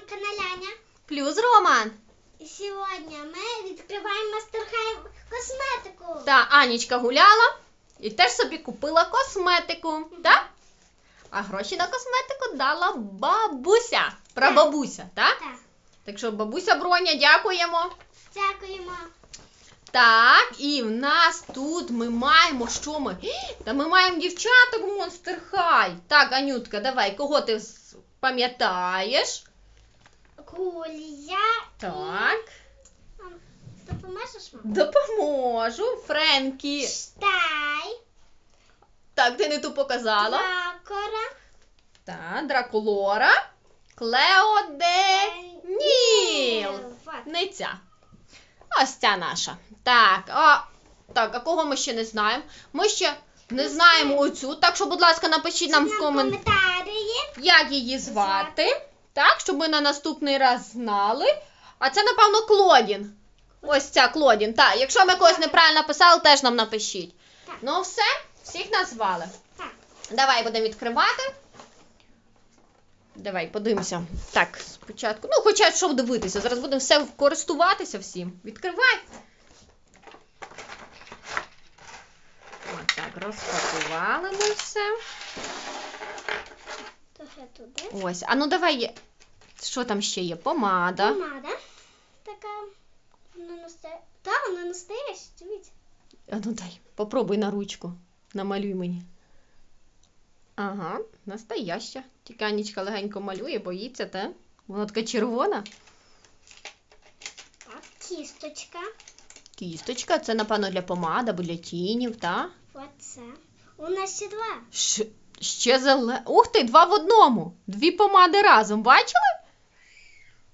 на каналі Аня. Плюс Роман. І сьогодні ми відкриваємо Мастерхайм косметику. Та Анічка гуляла і теж собі купила косметику. Так? А гроші на косметику дала бабуся. Прабабуся, так? Так, Так що бабуся Броня, дякуємо. дякуємо. Так, і в нас тут ми маємо що ми? Та ми маємо дівчаток Monster High. Так, Анютка, давай, кого ти пам'ятаєш? Кулія. Так, Допоможеш мам? допоможу. Френкі. Штай. Так, ти не ту показала. Дракора. Так, Дракулора. Клео де Ніл. Не ця. Ось ця наша. Так, а, так, а кого ми ще не знаємо? Ми ще не знаємо оцю, так що, будь ласка, напишіть нам в коментарі. як її звати. Так, щоб ми на наступний раз знали. А це, напевно, Клодін. Ось ця Клодін. Так, якщо ми когось неправильно писали, теж нам напишіть. Так. Ну, все, всіх назвали. Так. Давай будемо відкривати. Давай, подивимося. Так, спочатку. Ну, хоча щоб дивитися. Зараз будемо все користуватися всім. Відкривай. Отак, розпакували ми все. Трохи туди. Ось. А ну давай. Що там ще є? Помада. Помада. Така. Вона настояща. Так, вона настояща, дивіться. А ну дай, попробуй на ручку. Намалюй мені. Ага, настояща. Тільки Анічка легенько малює, боїться, та? Вона така червона. Так, кісточка. Кісточка, це, напевно, для помад або для тінів, та? Оце. У нас ще два. Ще, ще зеле. Ух ти, два в одному. Дві помади разом. Бачили?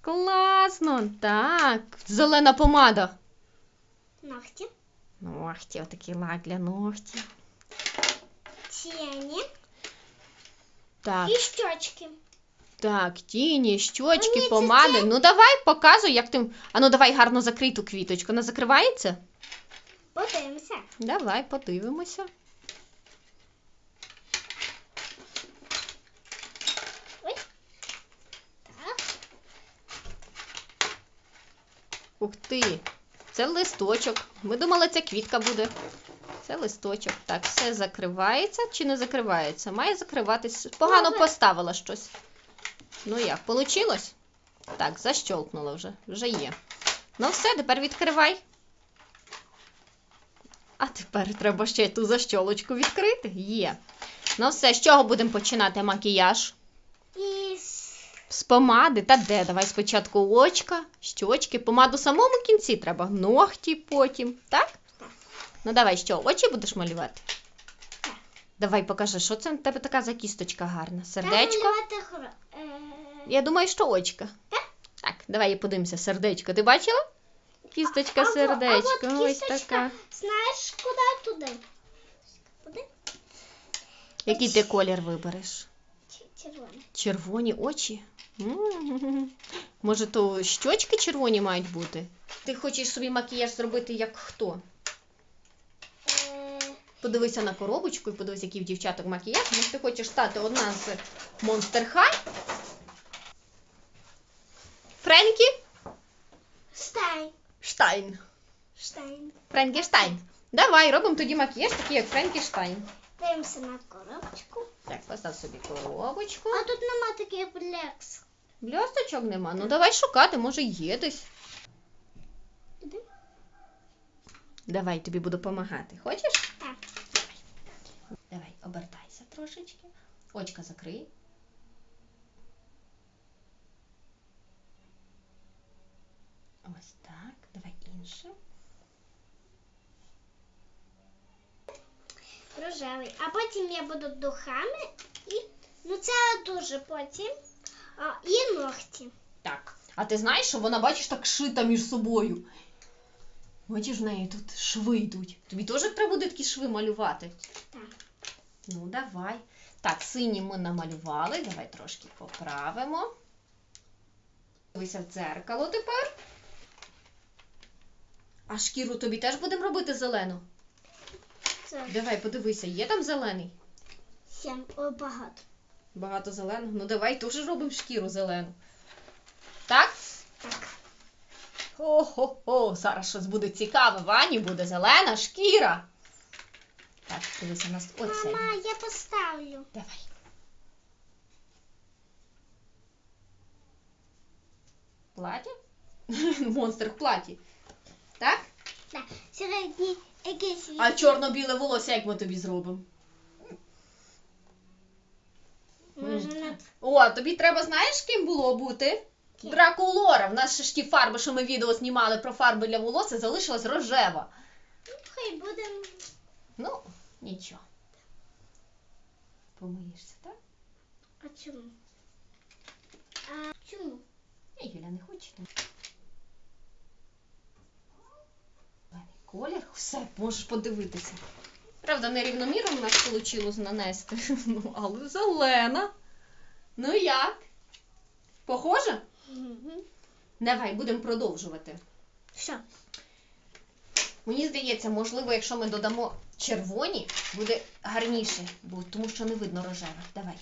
Класно. Так. Зелена помада. Ногті. Ногті, отакий лак для ногтів. Тіні. Так, І щочки. так, тіні, щочки, Мені помади. це- Ну давай, показуй, як ти. А ну давай гарно закрий ту квіточку. Вона закривається? Подивимося. Давай, подивимося. Ой. Так. Ух ти! Це листочок. Ми думали, це квітка буде. Це листочок. Так, все закривається чи не закривається? Має закриватись. Погано поставила щось. Ну як, получилось? Так, защолкнула вже. Вже є. Ну все, тепер відкривай. А тепер треба ще ту защолочку відкрити. Є. Ну все, з чого будемо починати макіяж? З помади та де? Давай спочатку очка, щочки, помаду самому кінці треба, ногті потім, так? Ну давай що, очі будеш малювати? Давай покажи, що це в тебе така за кісточка гарна. Сердечко? е, Я думаю, що очка. Так. Давай я подивимося. Сердечко. Ти бачила? Кісточка, сердечко. А от Ось така. Знаєш, куди туди? Куди? Який ти колір вибереш? Ч- Червоний. Червоні очі? Може, то щочки червоні мають бути? Ти хочеш собі макіяж зробити як хто? Подивися на коробочку і подивись, який в дівчаток макіяж. Може, ти хочеш стати одна з Monster High? Френкі Штайн. Штайн. Штайн. Френкі Штайн. Давай, робимо тоді макіяж, такий як Френкі Штайн. Дивимося на коробочку. Так, постав собі коробочку. А тут нема таких блекс. Бльосточок нема. Ну давай шукати, може є десь. Туди? Давай, тобі буду допомагати. Хочеш? Так. Давай, обертайся трошечки. Очка закрий. Ось так. Давай інше. Рожевий. А потім я буду духами і. Ну це дуже потім. А, і ногті. Так. А ти знаєш, що вона, бачиш, так шита між собою. Бачиш, в неї тут шви йдуть. Тобі теж треба буде такі шви малювати. Так. Ну, давай. Так, сині ми намалювали. Давай трошки поправимо. Дивися в дзеркало тепер. А шкіру тобі теж будемо робити зелену? Це Давай, подивися, є там зелений? сім багато. Багато зеленого. Ну давай теж робимо шкіру зелену. Хо-хо-хо, зараз щось буде цікаве. Вані буде зелена шкіра. Так, дивися, у нас оце. Мама, я поставлю. Давай. Платі? Монстр в платі. Так? Так, середній якийсь. А чорно-біле волосся як ми тобі зробимо? Може на О, тобі треба, знаєш, ким було бути? Ким? Дракулора. В нас ще ж ті фарби, що ми відео знімали про фарби для волосся, залишилась рожева. Ну, хай буде. Ну, нічого. Помиєшся, так? А чому? А чому? Ні, Юля не хоче. Колір, все, можеш подивитися. Правда, нерівномірно в нас вийшло нанести. Ну, але зелена. Ну як? Похоже? Давай, будемо продовжувати. Що? Мені здається, можливо, якщо ми додамо червоні, буде гарніше, бо тому що не видно рожеве. Давай.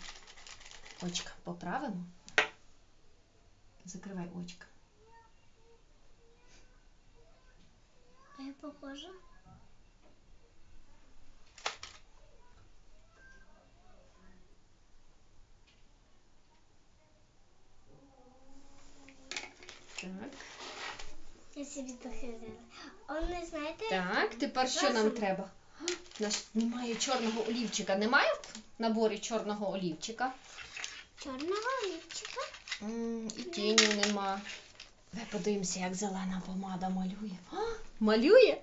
Очка поправимо. Закривай очка. Я похожа? Собі. Он не знаєте? Так, тепер що нам Разом. треба? У нас немає чорного олівчика. Немає в наборі чорного олівчика? Чорного олівчика. М, І тіню нема. Давай подивимося, як зелена помада малює. А, малює?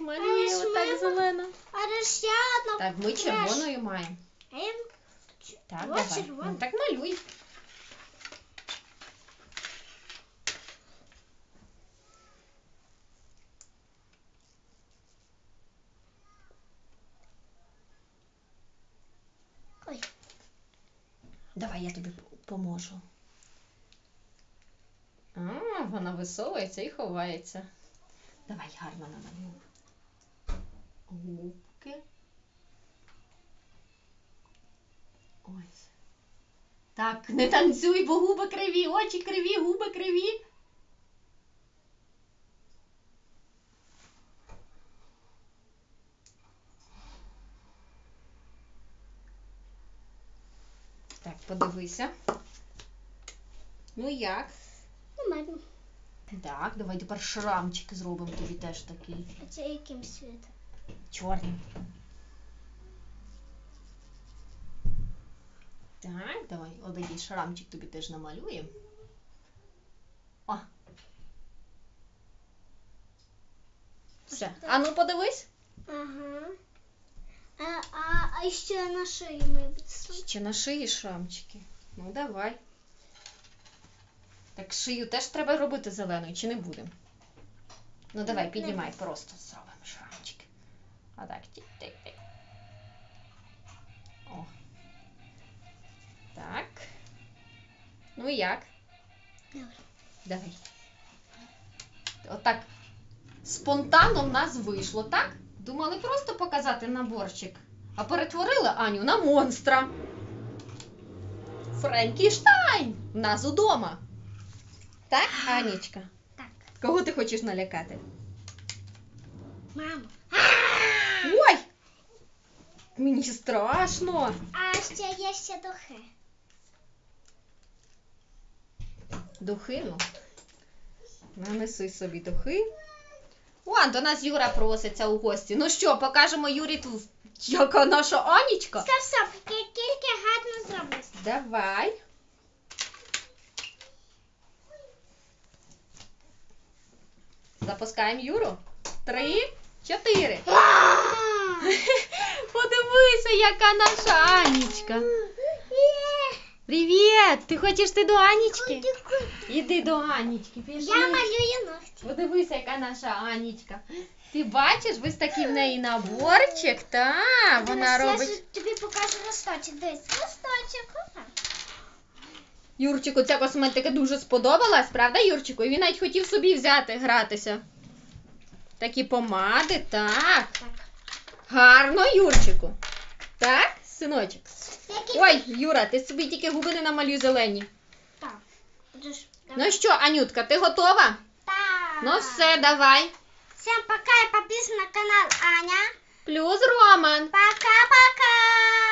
Малює ж отак зелена. А розрядно. Так, ми червоною маємо. А я Так, Ось давай. червона. Ну, так малюй. Давай я тобі поможу. А, вона висовується і ховається. Давай гарно намалюй. Губки. Ось. Так, не танцюй, бо губи криві, очі криві, губи криві. Так, подивися. Ну як? Нормально. Так, давай тепер шрамчик зробимо тобі теж такий. А це яким світом? Чорний. Так, давай отакий шрамчик тобі теж намалюємо. О. Все. А ну подивись. Ага. А, а, а ще на шиї ми відсунемо. Ще на шиї шрамчики. Ну давай. Так шию теж треба робити зеленою, чи не будемо? Ну давай, піднімай, просто зробимо шрамчики. А так, тик-тик-тик. О. Так. Ну і як? Добре. Давай. Отак. Спонтанно в нас вийшло, так? Думали просто показати наборчик, а перетворили Аню на монстра. Френкіштайн! В нас удома. Так, Анічка? Так. Кого ти хочеш налякати? Мамо. Ой! Мені страшно. А ще є ще духи. Духи, ну. Нанеси собі духи. О, до нас Юра проситься у гості. Ну що, покажемо Юрі тут, яка наша Анічка? Стоп, стоп, ки- тільки гарно зроблю. Давай. Запускаємо Юру. Три, чотири. Подивися, яка наша Анічка. Привіт! Ти хочеш ти до Анічки? Іди до Анічки, пішли. Я малюю ногті. Подивися, яка наша Анічка. Ти бачиш, ось такий в неї наборчик, та вона Дивись, робить. Я ж тобі покажу листочок. Дивись, листочок. Опа. Юрчику ця косметика дуже сподобалась, правда, Юрчику? І він навіть хотів собі взяти, гратися. Такі помади, так. Так. Гарно, Юрчику. Так, синочок? Ой, Юра, ти собі тільки губи не намалюй зелені. Так. Ну що, Анютка, ти готова? Ну все, давай. Всем пока и подписывайтесь на канал Аня. Плюс Роман. Пока-пока.